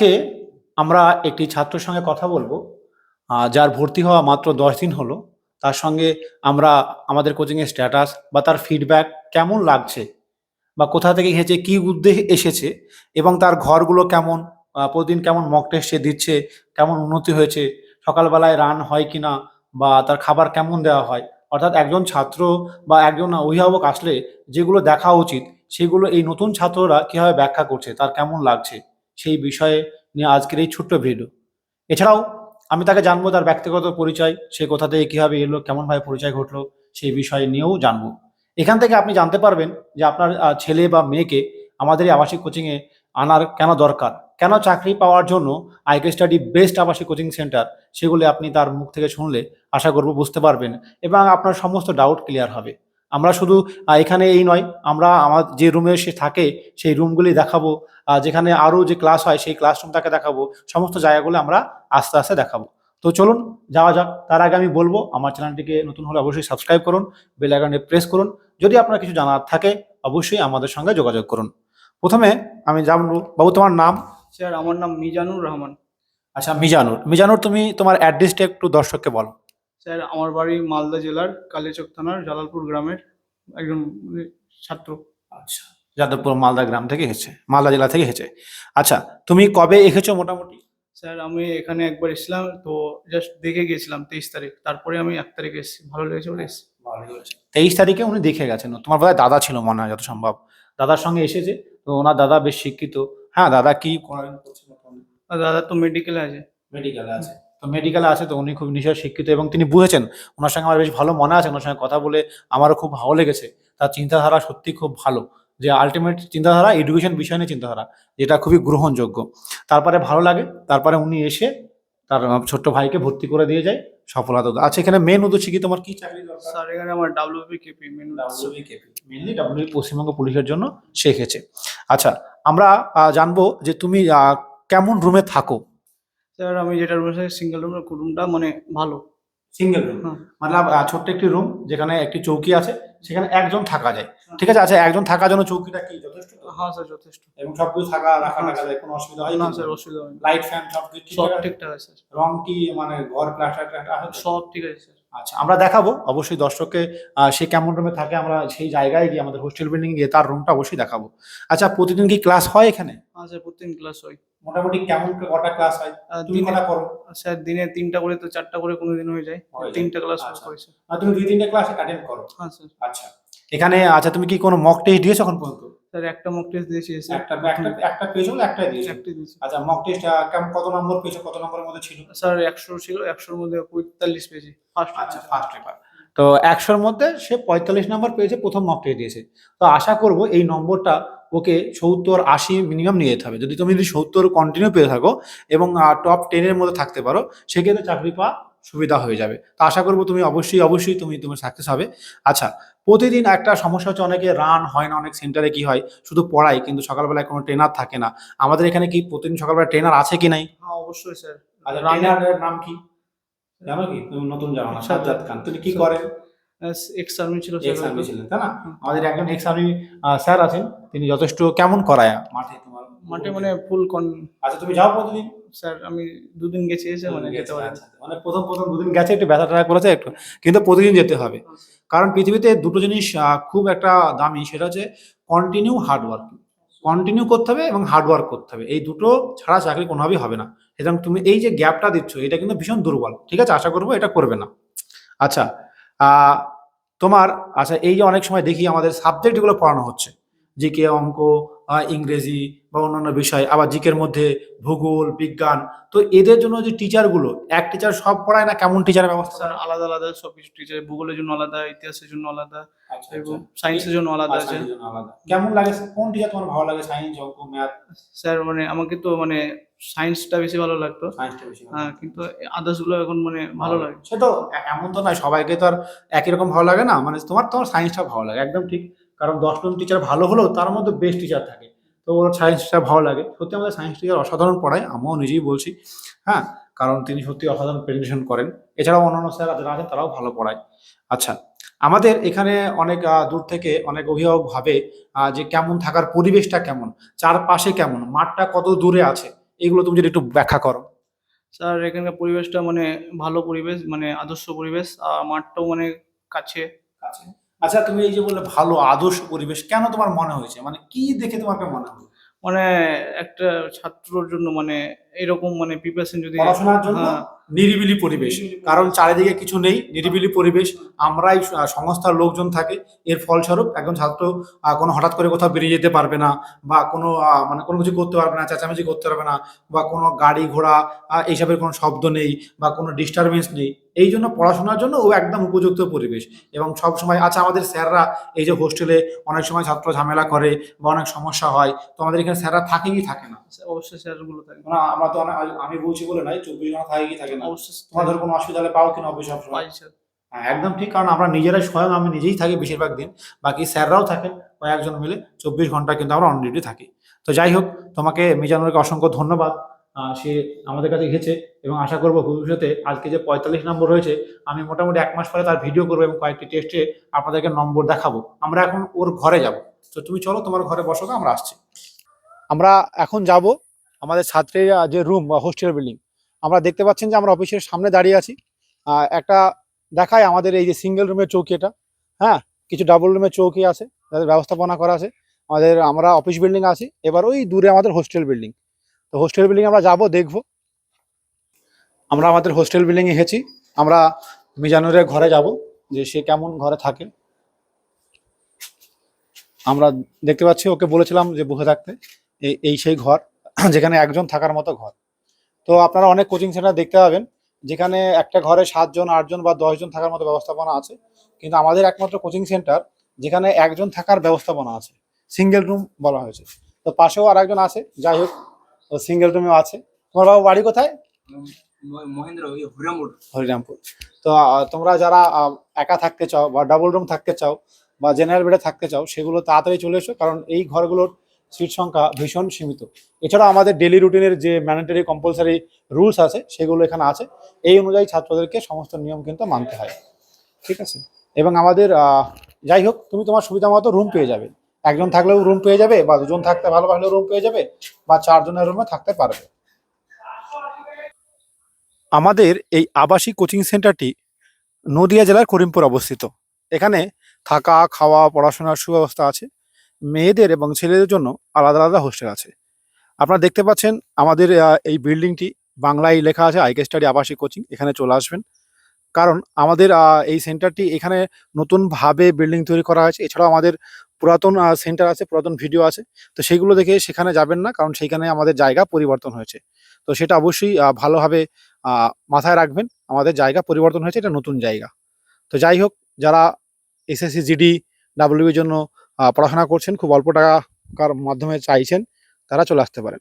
আজকে আমরা একটি ছাত্রের সঙ্গে কথা বলব যার ভর্তি হওয়া মাত্র দশ দিন হলো। তার সঙ্গে আমরা আমাদের কোচিংয়ের স্ট্যাটাস বা তার ফিডব্যাক কেমন লাগছে বা কোথা থেকে এসেছে, কি উদ্দেশ্যে এসেছে এবং তার ঘরগুলো কেমন প্রতিদিন কেমন মক টেস্ট সে দিচ্ছে, কেমন উন্নতি হয়েছে, সকালবেলায় রান হয় কি না বা তার খাবার কেমন দেওয়া হয়। অর্থাৎ একজন ছাত্র বা একজন অভিভাবক আসলে যেগুলো দেখা উচিত, সেগুলো এই নতুন ছাত্ররা কীভাবে ব্যাখ্যা করছে, তার কেমন লাগছে। সেই বিষয়ে নিয়ে আজকের এই ছোট্ট ভিডিও এছাড়াও আমি তাকে জানব তার ব্যক্তিগত পরিচয়, সে কোথা থেকে কীভাবে এলো, কেমনভাবে পরিচয় ঘটলো, সেই বিষয় নিয়েও জানব। এখান থেকে আপনি জানতে পারবেন যে আপনার ছেলে বা মেয়েকে আমাদের এই আবাসিক কোচিংয়ে আনার কেন দরকার? কেন চাকরি পাওয়ার জন্য আইকে স্টাডি বেস্ট আবাসিক কোচিং সেন্টার? সেগুলি আপনি তার মুখ থেকে শুনলে আশা করব বুঝতে পারবেন এবং আপনার সমস্ত ডাউট ক্লিয়ার হবে। আমরা শুধু এখানে এই নয় আমরা আমার যে রুমে সে থাকে সেই রুমগুলি দেখাবো যেখানে আরও যে ক্লাস হয় সেই ক্লাসরুম তাকে দেখাবো সমস্ত জায়গাগুলো আমরা আস্তে আস্তে দেখাবো। তো চলুন যাওয়া যাক। তার আগে আমি বলব আমার চ্যানেলটিকে নতুন হলে অবশ্যই সাবস্ক্রাইব করুন বেল আইকনে প্রেস করুন। যদি আপনার কিছু জানার থাকে অবশ্যই আমাদের সঙ্গে যোগাযোগ করুন। প্রথমে আমি জানব বাবু তোমার নাম? স্যার আমার নাম মিজানুর রহমান। আচ্ছা মিজানুর। মিজানুর তুমি তোমার অ্যাড্রেসটা একটু দর্শককে বলো। স্যার আমার বাড়ি মালদা জেলার কালীচক থানার জালালপুর গ্রামের একজন ছাত্র। আচ্ছা যাদবপুর মালদা গ্রাম থেকে এসেছে মালদা জেলা থেকে এসেছে আচ্ছা তুমি কবে এসেছ মোটামুটি? স্যার আমি এখানে একবার এসেছিলাম তো জাস্ট দেখে গিয়েছিলাম তেইশ তারিখ। তারপরে আমি এক তারিখে এসেছি। ভালো লেগেছে বলে এসেছি। তেইশ তারিখে উনি দেখে গেছেন। তোমার বোধহয় দাদা ছিল মনে হয় যত সম্ভব দাদার সঙ্গে এসেছে তো ওনার দাদা বেশ শিক্ষিত। হ্যাঁ দাদা কি করেন দাদা তো মেডিকেলে আছে। মেডিকেলে আছে। তো মেডিকেলে আছে তো উনি খুব নিশ্চয় শিক্ষিত এবং তিনি বুঝেছেন। ওনার সঙ্গে আমার বেশ ভালো মনে আছে ওনার সঙ্গে কথা বলে আমারও খুব ভালো লেগেছে। তার চিন্তাধারা সত্যি খুব ভালো। যে আলটিমেট চিন্তাধারা এডুকেশন বিষয় নিয়ে চিন্তাধারা যেটা খুবই গ্রহণযোগ্য। তারপরে ভালো লাগে তারপরে উনি এসে তার ছোট্ট ভাইকে ভর্তি করে দিয়ে যায় সফলতা আচ্ছা এখানে মেন উদ্দেশ্য কি? তোমার কি চাকরি দরকার? স্যার এখানে আমার WP KP menu mainly W Paschimbanga পুলিশের জন্য শিখেছে। আচ্ছা আমরা জানব যে তুমি কেমন রুমে থাকো? স্যার আমি যেটা রুম সিঙ্গেল রুম রুমটা মানে ভালো। সিঙ্গেল রুম হ্যাঁ। মানে ছোট্ট একটি রুম যেখানে একটি চৌকি আছে সেখানে একজন থাকা যায়। ঠিক আছে? আচ্ছা একজন থাকার জন্য চৌকিটা কি? যথেষ্ট হ্যাঁ স্যার যথেষ্ট। এবং সবকিছু থাকা রাখা হ্যাঁ, টাকা যায় কোনো অসুবিধা হয়? না স্যার অসুবিধা হয় লাইট ফ্যান সব কিছু সব ঠিকঠাক আছে? স্যার রং কি মানে ঘর প্লাস্টার? সব ঠিক আছে স্যার আচ্ছা আমরা দেখাবো। অবশ্যই দর্শককে সে কেমন রুমে থাকে আমরা সেই জায়গায় গিয়ে আমাদের হোস্টেল বিল্ডিং গিয়ে তার রুমটা অবশ্যই দেখাবো। আচ্ছা প্রতিদিন কি ক্লাস হয় এখানে? হ্যাঁ স্যার প্রতিদিন ক্লাস হয়। মোটামুটি কেমন কটা ক্লাস হয়? তুমি কটা করো? স্যার দিনে তিনটা করে তো চারটা করে কোনো দিন হয়ে যায়। তিনটা ক্লাস আচ্ছা। হয় আর তুমি দুই তিনটে ক্লাস অ্যাটেন্ড করো? হ্যাঁ স্যার। আচ্ছা। এখানে আচ্ছা তুমি কি কোনো মক টেস্ট দিয়েছ এখন পর্যন্ত? স্যার একটা মক টেস্ট দিয়েছি স্যার। একটা একটা একটা পেয়েছ না একটাই দিয়েছ? একটি দিয়েছি। আচ্ছা মক টেস্ট কেমন কত নম্বর পেয়েছ? কত নম্বরের মধ্যে ছিল? স্যার একশো ছিল একশোর মধ্যে পঁয়তাল্লিশ পেয়েছি। ফার্স্ট আচ্ছা ফার্স্ট পেপার তো একশোর মধ্যে সে পঁয়তাল্লিশ নম্বর পেয়েছে প্রথম মক টেস্ট দিয়েছে। তো আশা করব এই নম্বরটা ওকে সত্তর আশি মিনিমাম নিয়ে যেতে হবে। যদি তুমি যদি সত্তর কন্টিনিউ পেয়ে থাকো এবং টপ টেনের মধ্যে থাকতে পারো সেক্ষেত্রে চাকরি পাওয়া সুবিধা হয়ে যাবে। তো আশা করব তুমি অবশ্যই অবশ্যই তুমি তোমার সাকসেস হবে। আচ্ছা প্রতিদিন একটা সমস্যা হচ্ছে অনেকে রান হয় না অনেক সেন্টারে কি হয়? শুধু পড়াই কিন্তু সকালবেলায় কোনো ট্রেনার থাকে না। আমাদের এখানে কি প্রতিদিন সকালবেলা ট্রেনার আছে কি নাই? হ্যাঁ অবশ্যই স্যার আচ্ছা Trainer- নাম কি? জানো কি? তুমি নতুন জানো না সাজ্জাদ খান। তুমি কি করেন এক্স আর্মি ছিল এক্স আর্মি ছিলেন তাই না? আমাদের একজন এক্স আর্মি স্যার আছেন তিনি যথেষ্ট কেমন করায় মাঠে তোমার? মাঠে মানে ফুল কন আচ্ছা তুমি যাও প্রতিদিন? স্যার আমি দুদিন গেছি এসে মানে যেতে পারি আচ্ছা, মানে প্রথম প্রথম দুদিন গেছে একটু ব্যথা ট্যাথা করেছে একটু কিন্তু প্রতিদিন যেতে হবে। কারণ পৃথিবীতে দুটো জিনিস খুব একটা দামি সেটা হচ্ছে কন্টিনিউ হার্ডওয়ার্ক কন্টিনিউ করতে হবে এবং হার্ডওয়ার্ক করতে হবে। এই দুটো ছাড়া চাকরি কোনোভাবেই হবে না। সুতরাং তুমি এই যে গ্যাপটা দিচ্ছ এটা কিন্তু ভীষণ দুর্বল। ঠিক আছে? আশা করব এটা করবে না। আচ্ছা তোমার আচ্ছা এই যে অনেক সময় দেখি আমাদের সাবজেক্টগুলো পড়ানো হচ্ছে। জিকে অঙ্ক ইংরেজি বা অন্যান্য বিষয় আবার জিকের মধ্যে ভূগোল বিজ্ঞান। তো এদের জন্য যে টিচারগুলো এক টিচার সব পড়ায় না কেমন টিচারের ব্যবস্থা? আলাদা আলাদা সব কিছু টিচার ভূগোলের জন্য আলাদা ইতিহাসের জন্য আলাদা আচ্ছা, এবং আচ্ছা। সায়েন্সের জন্য আলাদা আছে। আলাদা। কেমন লাগে কোন টিচার তোমার ভালো লাগে সায়েন্স অঙ্ক ম্যাথ স্যার মানে আমাকে তো মানে সায়েন্সটা বেশি ভালো লাগতো। হ্যাঁ কিন্তু আদার্সগুলো এখন মানে ভালো লাগে। সে তো এমন তো নয় সবাইকে তো আর একই রকম ভালো লাগে না? মানে তোমার তোমার সায়েন্সটা ভালো লাগে একদম ঠিক। কারণ দশজন টিচার ভালো হলেও তার মধ্যে বেস্ট টিচার থাকে। তো ওর সায়েন্সটা ভালো লাগে। সত্যি আমাদের সায়েন্স টিচার অসাধারণ পড়ায় আমিও নিজেই বলছি। হ্যাঁ কারণ তিনি সত্যি অসাধারণ প্রেজেন্টেশন করেন। এছাড়াও অন্যান্য স্যার যারা আছেন তারাও ভালো পড়ায়। আচ্ছা আমাদের এখানে অনেক দূর থেকে অনেক অভিভাবক ভাবে যে কেমন থাকার পরিবেশটা কেমন চারপাশে কেমন মাঠটা কত দূরে আছে? এগুলো তুমি যদি একটু ব্যাখ্যা করো। স্যার এখানকার পরিবেশটা মানে ভালো পরিবেশ মানে আদর্শ পরিবেশ আর মাঠটাও মানে কাছে। আচ্ছা তুমি এই যে বললে ভালো আদর্শ পরিবেশ কেন তোমার মনে হয়েছে? মানে কি দেখে তোমাকে মনে হলো? মানে একটা ছাত্রর জন্য মানে এরকম মানে প্রিপারেশন যদি পড়াশোনার জন্য হ্যাঁ, নিরিবিলি পরিবেশ। কারণ চারিদিকে কিছু নেই নিরিবিলি পরিবেশ। আমরাই সংস্থার লোকজন থাকে। এর ফলস্বরূপ একজন ছাত্র কোনো হঠাৎ করে কোথাও বেরিয়ে যেতে পারবে না বা কোনো মানে কোনো কিছু করতে পারবে না চেঁচামেচি করতে পারবে না বা কোনো গাড়ি ঘোড়া এইসবের কোনো শব্দ নেই বা কোনো ডিস্টারবেন্স নেই। এই জন্য পড়াশোনার জন্য ও একদম উপযুক্ত পরিবেশ। এবং সব সময় আচ্ছা আমাদের স্যাররা এই যে হোস্টেলে অনেক সময় ছাত্র ঝামেলা করে বা অনেক সমস্যা হয় তো আমাদের এখানে স্যাররা থাকে কি থাকে না। অবশ্যই স্যারগুলো থাকে। না আমরা তো আমি বলছি বলে নয় চব্বিশ ঘণ্টা থাকে কি থাকে না। অবশ্যই। তোমাদের কোনো অসুবিধা হলে পাও কিনা অফিসে সবসময়। হ্যাঁ একদম ঠিক কারণ আমরা নিজেরাই স্বয়ং আমি নিজেই থাকি বেশিরভাগ দিন। বাকি স্যাররাও থাকেন কয়েকজন মিলে চব্বিশ ঘণ্টা কিন্তু আমরা অন ডিউটি থাকি। তো যাই হোক তোমাকে মিজানুরকে অসংখ্য ধন্যবাদ সে আমাদের কাছে এসেছে এবং আশা করব ভবিষ্যতে আজকে যে পঁয়তাল্লিশ নম্বর হয়েছে আমি মোটামুটি এক মাস পরে তার ভিডিও করব এবং কয়েকটি টেস্টে আপনাদেরকে নম্বর দেখাবো। আমরা এখন ওর ঘরে যাব। তো তুমি চলো তোমার ঘরে বসো আমরা আসছি। আমরা এখন যাব আমাদের ছাত্রের যে রুম বা হোস্টেল বিল্ডিং আমরা দেখতে পাচ্ছেন যে আমরা অফিসের সামনে দাঁড়িয়ে আছি। একটা দেখায় আমাদের এই যে সিঙ্গেল রুমের চৌকি এটা। হ্যাঁ কিছু ডাবল রুমের চৌকি আছে যাদের ব্যবস্থাপনা করা আছে। আমাদের, আমরা অফিস বিল্ডিং আছি। এবার ওই দূরে আমাদের হোস্টেল বিল্ডিং তো হোস্টেল বিল্ডিং আমরা যাব, দেখব। আমরা আমাদের হোস্টেল বিল্ডিং এসেছি আমরা মিজানুরের ঘরে যাব, যে সে কেমন ঘরে থাকে। আমরা দেখতে পাচ্ছি, ওকে বলেছিলাম যে বসে থাকতে। এই সেই ঘর। যেখানে একজন থাকার মতো ঘর। তো আপনারা অনেক কোচিং সেন্টার দেখতে পাবেন যেখানে একটা ঘরে সাতজন আটজন বা দশজন থাকার মতো ব্যবস্থাপনা আছে। কিন্তু আমাদের একমাত্র কোচিং সেন্টার যেখানে একজন থাকার ব্যবস্থাপনা আছে। সিঙ্গেল রুম বলা হয়েছে। তো পাশেও আর একজন আছে যাই হোক সিঙ্গেল রুমেও আছে। তোমার বাবু বাড়ি কোথায়? ম- মহেন্দ্র হরিরামপুর। হরিরামপুর। তো তোমরা যারা একা থাকতে চাও বা ডাবল রুম থাকতে চাও বা জেনারেল বেডে থাকতে চাও সেগুলো তাড়াতাড়ি চলে এসো কারণ এই ঘরগুলোর সিট সংখ্যা ভীষণ সীমিত। এছাড়া আমাদের ডেলি রুটিনের যে ম্যান্ডেটরি কম্পালসারি রুলস আছে, সেগুলো এখানে আছে। এই অনুযায়ী ছাত্রদেরকে সমস্ত নিয়ম কিন্তু মানতে হয়। ঠিক আছে? এবং আমাদের যাই হোক, তুমি তোমার সুবিধা মতো রুম পেয়ে যাবে। একজন থাকলেও রুম পেয়ে যাবে, বা দুজন থাকতে ভালোবাসলেও রুম পেয়ে যাবে, বা চারজনের রুমে থাকতে পারবে। আমাদের এই আবাসিক কোচিং সেন্টারটি নদিয়া জেলার করিমপুর অবস্থিত। এখানে থাকা, খাওয়া, পড়াশোনার সুব্যবস্থা আছে। মেয়েদের এবং ছেলেদের জন্য আলাদা আলাদা হোস্টেল আছে। আপনারা দেখতে পাচ্ছেন আমাদের এই বিল্ডিংটি বাংলায় লেখা আছে আইকে স্টাডি আবাসিক কোচিং এখানে চলে আসবেন। কারণ আমাদের এই সেন্টারটি এখানে নতুনভাবে বিল্ডিং তৈরি করা হয়েছে। এছাড়াও আমাদের পুরাতন সেন্টার আছে, পুরাতন ভিডিও আছে। তো সেইগুলো দেখে সেখানে যাবেন না, কারণ সেইখানে আমাদের জায়গা পরিবর্তন হয়েছে। তো সেটা অবশ্যই ভালোভাবে মাথায় রাখবেন, আমাদের জায়গা পরিবর্তন হয়েছে, এটা নতুন জায়গা। তো যাই হোক, যারা এসএসসি জিডি ডাব্লিউ জন্য পড়াশোনা করছেন খুব অল্প টাকার মাধ্যমে চাইছেন তারা চলে আসতে পারেন।